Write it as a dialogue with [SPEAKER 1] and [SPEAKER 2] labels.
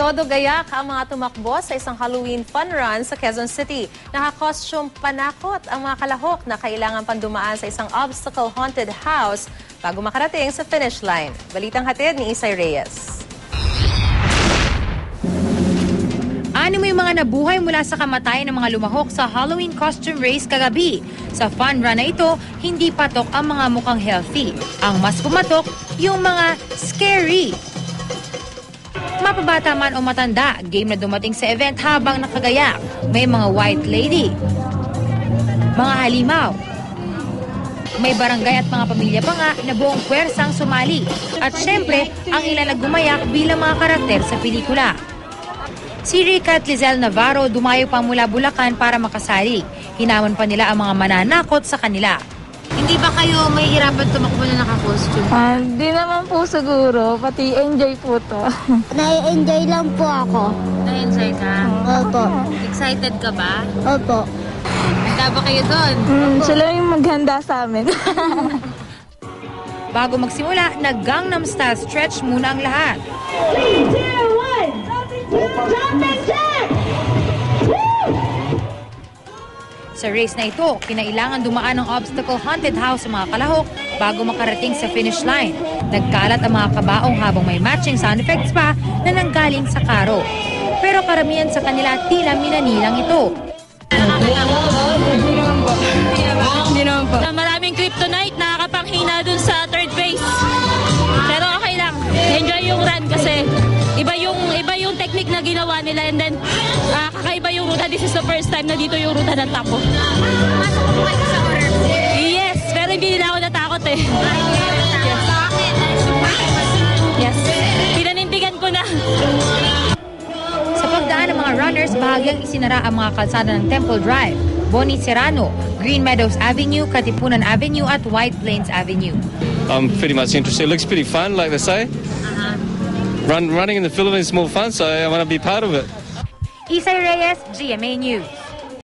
[SPEAKER 1] Todo gayak ang mga tumakbo sa isang Halloween fun run sa Quezon City. Nakakostume panakot ang mga kalahok na kailangan pandumaan sa isang obstacle-haunted house bago makarating sa finish line. Balitang hatid ni Isay Reyes.
[SPEAKER 2] Ano yung mga nabuhay mula sa kamatayan ng mga lumahok sa Halloween costume race kagabi. Sa fun run na ito, hindi patok ang mga mukhang healthy. Ang mas pumatok, yung mga scary. Mapabata man o matanda, game na dumating sa event habang nakagayak. May mga white lady, mga halimaw, may barangay at mga pamilya pa nga na buong pwersang sumali. At syempre, ang ilan na gumayak bilang mga karakter sa pelikula. Si Rica at Lizelle Navarro dumayo pa mula Bulacan para makasali. Hinamon pa nila ang mga mananakot sa kanila. Hindi ba kayo may hirapan tumakbo na naka-costume?
[SPEAKER 3] Ah, di naman po siguro, pati enjoy po to.
[SPEAKER 4] Nai-enjoy lang po ako.
[SPEAKER 2] Na-enjoy ka?
[SPEAKER 4] Opo.
[SPEAKER 2] Excited ka ba?
[SPEAKER 4] Opo.
[SPEAKER 2] Handa ba kayo doon?
[SPEAKER 3] Mm, sila yung maghanda sa amin.
[SPEAKER 2] Bago magsimula, nag-Gangnam Style stretch muna ang lahat. Sa race na ito, kinailangan dumaan ng obstacle haunted house sa mga kalahok bago makarating sa finish line. Nagkalat ang mga kabaong habang may matching sound effects pa na nanggaling sa karo. Pero karamihan sa kanila tila minanilang ito.
[SPEAKER 3] Hindi naman po.
[SPEAKER 5] na maraming kryptonite na ginawa nila and then ah, kakaiba yung ruta. This is the first time na dito yung ruta ng tapo. Yes, pero hindi na ako natakot eh. Yes. Pinanindigan ko na.
[SPEAKER 2] Sa pagdaan ng mga runners, bahagyang isinara ang mga kalsada ng Temple Drive, Boni Serrano, Green Meadows Avenue, Katipunan Avenue at White Plains Avenue.
[SPEAKER 6] I'm pretty much interested. It looks pretty fun, like they say. Run, running in the Philippines is more fun, so I want to be part of it.
[SPEAKER 2] Isay Reyes, GMA News.